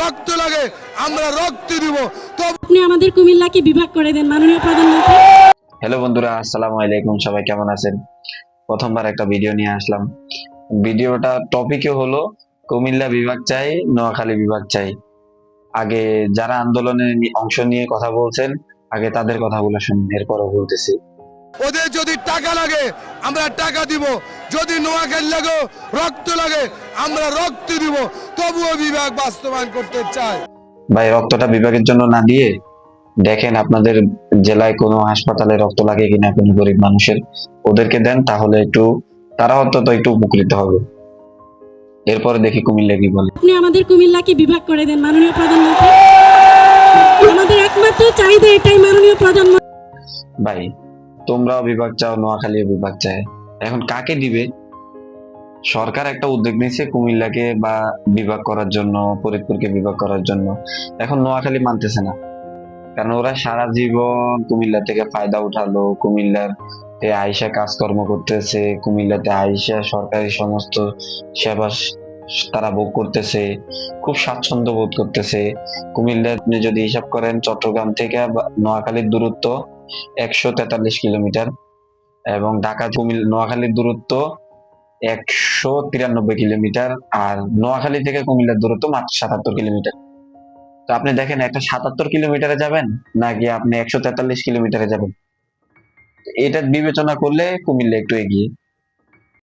রক্ত লাগে আমরা রক্ত দিব। আপনি আমাদের কুমিল্লাকে বিভাগ করে দেন মাননীয় প্রধানমন্ত্রী। হ্যালো বন্ধুরা আসসালামু আলাইকুম সবাই কেমন আছেন? প্রথমবার একটা ভিডিও নিয়ে আসলাম। ভিডিওটা টপিকে হলো কুমিল্লা বিভাগ চাই নোয়াখালী বিভাগ চাই। আগে যারা আন্দোলনে অংশ নিয়ে কথা বলছেন আগে তাদের কথাগুলো শুনুন এরপরও বলতেছি। ওদের যদি টাকা লাগে আমরা টাকা দিব। যদি নোয়াখালী লাগে রক্ত লাগে আমরা রক্ত দিব। তবুও বিভাগ বাস্তবায়ন করতে চাই ভাই রক্তটা বিভাগের জন্য না দিয়ে দেখেন আপনাদের জেলায় কোনো হাসপাতালে রক্ত লাগে কিনা কোনো গরিব মানুষের ওদেরকে দেন তাহলে একটু তারা অন্তত একটু উপকৃত হবে। এরপরে দেখি কুমিল্লা কি বলে। আপনি আমাদের কুমিল্লাকে বিভাগ করে দেন মাননীয় প্রধানমন্ত্রী। আমাদের একমাত্র চাহিদা এটাই মাননীয় প্রধানমন্ত্রী। ভাই তোমরাও বিভাগ চাও নোয়াখালীও বিভাগ চায়। এখন কাকে দিবে? সরকার একটা উদ্যোগ নিয়েছে কুমিল্লাকে বা বিভাগ করার জন্য, ফরিদপুরকে বিভাগ করার জন্য। এখন নোয়াখালী মানতেছে না। কারণ ওরা সারা জীবন কুমিল্লা থেকে ফায়দা উঠালো। কুমিল্লার তে আইসা কাজকর্ম করতেছে, কুমিল্লাতে আইসা সরকারি সমস্ত সেবা তারা ভোগ করতেছে, খুব স্বাচ্ছন্দ্য বোধ করতেছে। কুমিল্লা আপনি যদি হিসাব করেন, চট্টগ্রাম থেকে নোয়াখালীর দূরত্ব একশো তেতাল্লিশ কিলোমিটার। এবং ঢাকা কুমিল্লা, নোয়াখালীর দূরত্ব একশো তিরানব্বই কিলোমিটার আর নোয়াখালী থেকে কুমিল্লার দূরত্ব মাত্র সাতাত্তর কিলোমিটার। তো আপনি দেখেন, একটা সাতাত্তর কিলোমিটারে যাবেন নাকি আপনি একশো তেতাল্লিশ কিলোমিটারে যাবেন? এটা বিবেচনা করলে কুমিল্লা একটু এগিয়ে।